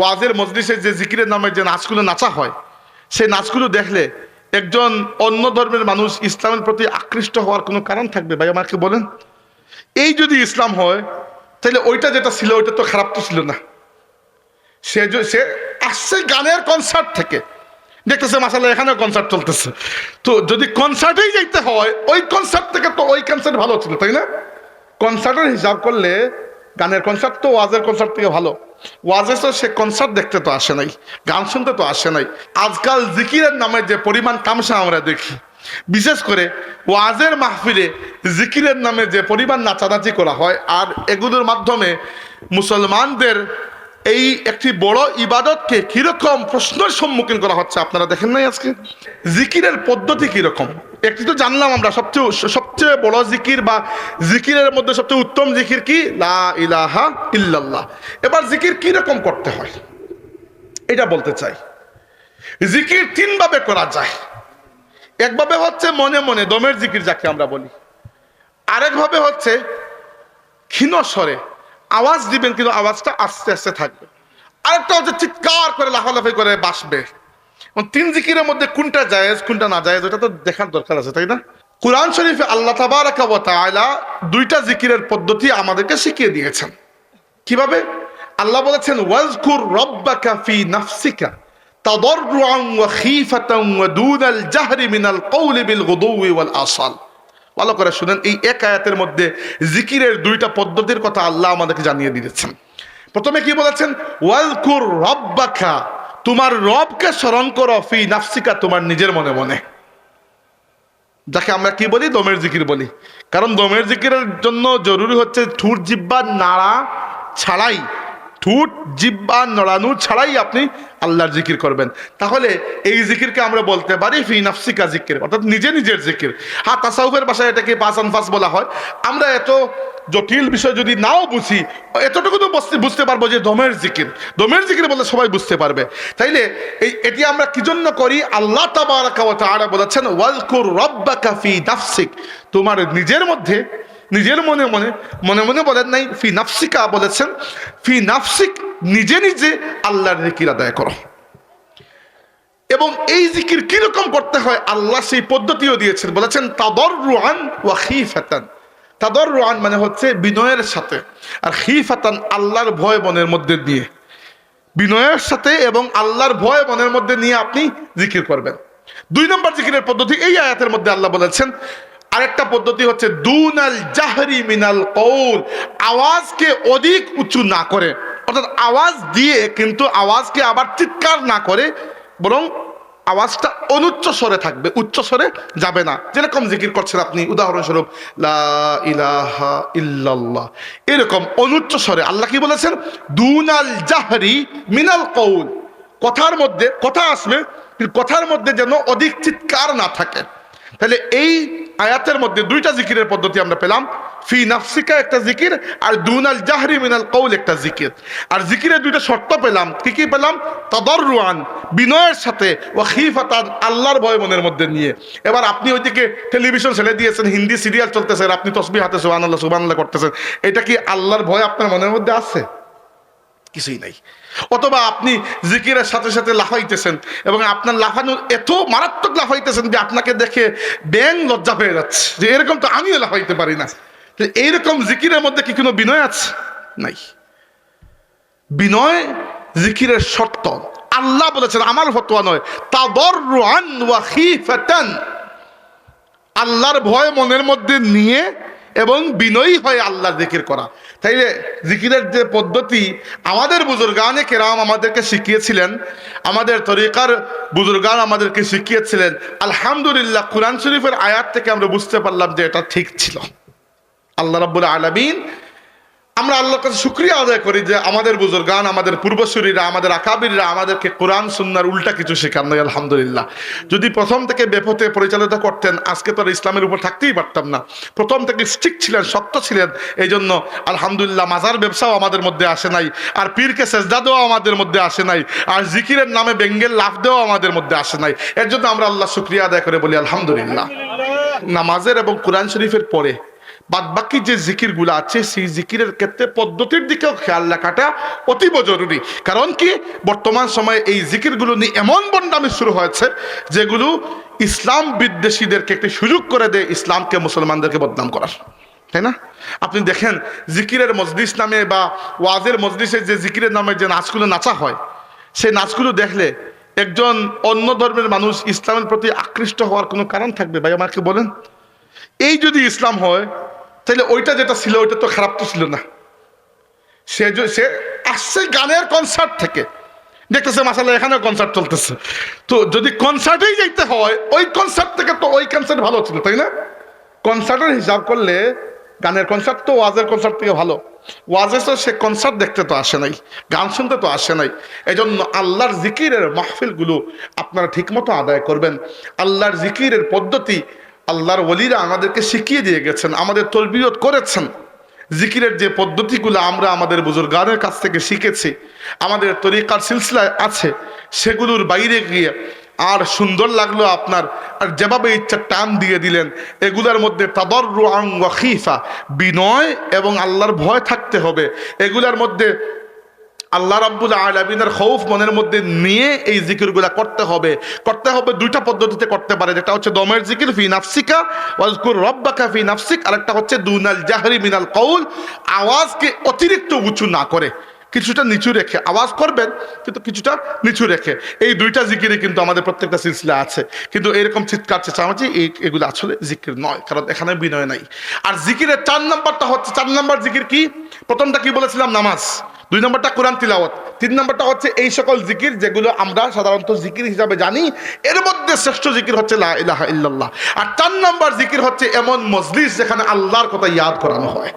ওয়াজের মজলিসে যে জিকিরের নামে যে নাচগুলো নাচা হয়, সেই নাচগুলো দেখলে একজন অন্য ধর্মের মানুষ ইসলামের প্রতি আকৃষ্ট হওয়ার কোনো কারণ থাকবে? ভাই, আমাকে বলেন। এই যদি ইসলাম হয়, তাহলে ওইটা যেটা ছিল, ওইটা তো খারাপ তো ছিল না। সে সে আসছে গানের কনসার্ট থেকে। দেখতেছে মাসাল্লাহ এখানেও কনসার্ট চলতেছে। তো যদি কনসার্টেই যাইতে হয়, ওই কনসার্ট থেকে তো ওই কনসার্ট ভালো ছিল, তাই না? কনসার্টের হিসাব করলে গানের কনসার্ট তো ওয়াজের কনসার্ট থেকে ভালো। ওয়াজে তো সে কনসার্ট দেখতে তো আসে নাই, গান শুনতে তো আসে নাই। আজকাল জিকিরের নামে যে পরিমাণ তামসা আমরা দেখি, বিশেষ করে ওয়াজের মাহফিলে জিকিরের নামে যে পরিমাণ নাচানাচি করা হয় আর এগুলোর মাধ্যমে মুসলমানদের এই একটি বড় ইবাদতকে কীরকম প্রশ্নের সম্মুখীন করা হচ্ছে, আপনারা দেখেন নাই আজকে? জিকিরের পদ্ধতি কীরকম? একটি তো জানলাম আমরা, সবচেয়ে সবচেয়ে বড় জিকির বা জিকিরের মধ্যে সবচেয়ে উত্তম জিকির কি? লা ইলাহা ইল্লাল্লাহ। এবার জিকির কীরকম করতে হয়? এটা বলতে চাই। জিকির তিনভাবে করা যায়। একভাবে হচ্ছে মনে মনে, দমের জিকির যাকে আমরা বলি। আরেকভাবে হচ্ছে ক্ষীণ স্বরে আওয়াজ দিবেন, কিন্তু আওয়াজটা আস্তে আস্তে থাকবে। আরেকটা হচ্ছে চিৎকার করে লাফালাফি করে বাসবে। তিন জিকিরের মধ্যে কোনটা জায়েজ, কোনটা না জায়েজ, ওটা তো দেখার দরকার আছে, তাই না? কোরআন শরীফে আল্লাহ তাবারাকা ওয়া তাআলা দুইটা জিকিরের পদ্ধতি আমাদেরকে শিখিয়ে দিয়েছেন। কীভাবে? আল্লাহ বলেছেন, ওয়াজকুর রব্বাকা ফি নাফসিকা মিনাল বিল আসাল। ভালো করে শুনেন, এই মধ্যে জিকিরের দুইটা পদ্ধতির কথা আল্লাহ আমাদেরকে জানিয়ে দিয়েছেন। প্রথমে কি বলেছেন? ওয়ালকুর রব্বাকা তোমার রবকে স্মরণ করো ফি নাফসিকা, তোমার নিজের মনে মনে। যাকে আমরা কি বলি? দমের জিকির বলি। কারণ দমের জিকিরের জন্য জরুরি হচ্ছে ঠুট জিব্বা নাড়া ছাড়াই। ঠুট জিব্বা নড়ানো ছাড়াই আপনি আল্লাহর জিকির করবেন। তাহলে এই জিকিরকে আমরা বলতে পারি ফি নাফসিকা জিকির, অর্থাৎ নিজে নিজের জিকির। হ্যাঁ তাসাউফের ভাষায় এটাকে পাস আনফাস বলা হয়। আমরা এত জটিল বিষয় যদি নাও বুঝি, এতটুকু তো বুঝতে পারব যে দমের জিকির। দমের জিকির বলে সবাই বুঝতে পারবে। তাইলে এই এটি আমরা কি জন্য করি? আল্লাহ তাআলা বলেছেন, ওয়াজকুর রব্বাকা ফি নাফসিক। তোমার নিজের মধ্যে নিজের মনে মনে মনে মনে বলেন নাই, ফি নাফসিকা বলেছেন, ফি নাফসিক নিজে নিজে আল্লাহর জিকির আদায় করো। এবং এই জিকির কীরকম করতে হয়? আল্লাহ সেই পদ্ধতিও দিয়েছেন, বলেছেন তাদর রুহান ওয়া খিফাতান। তাদর রুহান মানে হচ্ছে বিনয়ের সাথে। আর খিফাতান আল্লাহর ভয় বনের মধ্যে দিয়ে। বিনয়ের সাথে এবং আল্লাহর ভয় মনের মধ্যে নিয়ে আপনি জিকির করবেন। দুই নম্বর জিকিরের পদ্ধতি এই আয়াতের মধ্যে আল্লাহ বলেছেন, আরেকটা পদ্ধতি হচ্ছে দুনাল জাহরি মিনাল কৌল। আওয়াজকে অধিক উঁচু না করে। অর্থাৎ আওয়াজ দিয়ে কিন্তু আওয়াজকে আবার চিৎকার না করে, বরং আওয়াজটা অনুচ্চ স্বরে থাকবে, উচ্চ স্বরে যাবে না। যেরকম জিকির করছেন আপনি, উদাহরণস্বরূপ ইলাহা ইল্লাল্লাহ। এরকম অনুচ্চ স্বরে আল্লাহ কি বলেছেন? দুনাল জাহরি মিনাল কৌল। কথার মধ্যে, কথা আসবে কথার মধ্যে যেন অধিক চিৎকার না থাকে। তাহলে এই আয়াতের মধ্যে দুইটা জিকিরের পদ্ধতি আমরা পেলাম। ফি নাফসিকা একটা জিকির, আর দুনাল জাহরি মিনাল কৌল একটা জিকির। আর জিকিরের দুইটা শর্ত পেলাম। কি কি পেলাম? তদররুয়ান, বিনয়ের সাথে ও খিফাতান, আল্লাহর ভয় মনের মধ্যে নিয়ে। এবার আপনি ওইদিকে টেলিভিশন ছেড়ে দিয়েছেন, হিন্দি সিরিয়াল চলতেছে আপনি তসবি হাতে সুবহানাল্লাহ সুবহানাল্লাহ করতেছেন। এটা কি আল্লাহর ভয় আপনার মনের মধ্যে আছে? কিছুই নাই। অথবা আপনি জিকিরের সাথে সাথে লাফাইতেছেন, এবং আপনার লাফানো এত মারাত্মক লাফাইতেছেন যে আপনাকে দেখে ব্যাং লজ্জা পেয়ে যাচ্ছে। যে এরকম তো আমিও লাফাইতে পারি না। এইরকম জিকিরের মধ্যে কি কোনো বিনয় আছে? নাই। বিনয় জিকিরের শর্ত। আল্লাহ বলেছেন আমার ফতোয়া নয় তাদর রুয়ান ওয়াখিফাতান আল্লাহর ভয় মনের মধ্যে নিয়ে এবং বিনয়ী হয়ে আল্লাহর জিকির করা। তাইলে জিকিরের যে পদ্ধতি, আমাদের বুজুর্গানে কেরাম আমাদেরকে শিখিয়েছিলেন, আমাদের তরিকার বুজুর্গান আমাদেরকে শিখিয়েছিলেন। আলহামদুলিল্লাহ, কোরআন শরীফের আয়াত থেকে আমরা বুঝতে পারলাম যে এটা ঠিক ছিল। আল্লাহ রাব্বুল আলামিন, আমরা আল্লাহর কাছে শুক্রিয়া আদায় করি যে আমাদের বুজুর্গান, আমাদের পূর্বসূরীরা, আমাদের আকাবিররা আমাদেরকে কোরআন, সুন্নার উল্টা কিছু শেখান নাই, আলহামদুলিল্লাহ। যদি প্রথম থেকে বেপথে পরিচালিত করতেন, আজকে তো ইসলামের উপর থাকতেই পারতাম না। প্রথম থেকে স্ট্রিক ছিলেন, শক্ত ছিলেন এই জন্য আলহামদুলিল্লাহ মাজার ব্যবসাও আমাদের মধ্যে আসে নাই, আর পীরকে সেজদা দেওয়া আমাদের মধ্যে আসে নাই, আর জিকিরের নামে বেঙ্গেল লাভ দেওয়া আমাদের মধ্যে আসে নাই। এর জন্য আমরা আল্লাহ শুক্রিয়া আদায় করে বলি, আলহামদুলিল্লাহ। নামাজের এবং কোরআন শরীফের পরে বাদ বাকি যে জিকিরগুলো আছে, সেই জিকিরের ক্ষেত্রে পদ্ধতির দিকেও খেয়াল রাখাটা অতীব জরুরি। কারণ কি? বর্তমান সময়ে এই জিকিরগুলো নিয়ে এমন বন্ডামি শুরু হয়েছে, যেগুলো ইসলাম বিদ্বেষীদেরকে একটি সুযোগ করে দেয় ইসলামকে মুসলমানদেরকে বদনাম করার। তাই না? আপনি দেখেন, জিকিরের মজলিস নামে বা ওয়াজের মজলিসে যে জিকিরের নামে যে নাচগুলো নাচা হয়, সেই নাচগুলো দেখলে একজন অন্য ধর্মের মানুষ ইসলামের প্রতি আকৃষ্ট হওয়ার কোনো কারণ থাকবে? ভাই, আমাকে বলেন। এই যদি ইসলাম হয় তাহলে ওইটা যেটা ছিল, ওইটা তো খারাপ তো ছিল না। সে সে আসছে গানের কনসার্ট থেকে। দেখতেছে মাসাল্লাহ এখানেও কনসার্ট চলতেছে। তো যদি কনসার্টেই যাইতে হয়, ওই কনসার্ট থেকে তো ওই কনসার্ট ভালো ছিল, তাই না? কনসার্টের হিসাব করলে গানের কনসার্ট তো ওয়াজের কনসার্ট থেকে ভালো। ওয়াজে তো সে কনসার্ট দেখতে তো আসে নাই, গান শুনতে তো আসে নাই। এই জন্য আল্লাহর জিকিরের মাহফিলগুলো আপনারা ঠিকমতো আদায় করবেন। আল্লাহর জিকিরের পদ্ধতি আল্লাহর ওলিরা আমাদেরকে শিখিয়ে দিয়ে গেছেন, আমাদের তলবিয়ত করেছেন। জিকিরের যে পদ্ধতিগুলো আমরা আমাদের বুজুর্গানের কাছ থেকে শিখেছি, আমাদের তরিকার সিলসিলায় আছে, সেগুলোর বাইরে গিয়ে আর সুন্দর লাগল আপনার, আর যেভাবে ইচ্ছা টান দিয়ে দিলেন, এগুলোর মধ্যে তাদর খিফা, বিনয় এবং আল্লাহর ভয় থাকতে হবে। এগুলার মধ্যে আল্লাহ রাব্বুল আলমিনের খৌফ মনের মধ্যে নিয়ে এই জিকিরগুলা করতে হবে। করতে হবে দুইটা পদ্ধতিতে করতে পারে। যেটা হচ্ছে দমের জিকির, ফি নাফসিকা, ওয়াজকুর রব্বাকা ফি নাফসিক আরেকটা হচ্ছে দুনাল জাহরি মিনাল কৌল আওয়াজকে অতিরিক্ত উঁচু না করে, কিছুটা নিচু রেখে। আওয়াজ করবেন, কিন্তু কিছুটা নিচু রেখে। এই দুইটা জিকিরে কিন্তু আমাদের প্রত্যেকটা সিলসিলা আছে। কিন্তু এরকম চিৎকার, চেঁচামেচি এগুলো আসলে জিকির নয়, কারণ এখানে বিনয় নাই। আর জিকিরের চার নাম্বারটা হচ্ছে, চার নাম্বার জিকির কি? প্রথমটা কি বলেছিলাম? নামাজ। দুই নম্বরটা কোরআন তিলাওয়াত। তিন নম্বরটা হচ্ছে এই সকল জিকির যেগুলো আমরা সাধারণত জিকির হিসাবে জানি। এর মধ্যে শ্রেষ্ঠ জিকির হচ্ছে লা ইলাহা আর চার নম্বর জিকির হচ্ছে এমন মজলিস যেখানে আল্লাহর কথা ইয়াদ করানো হয়।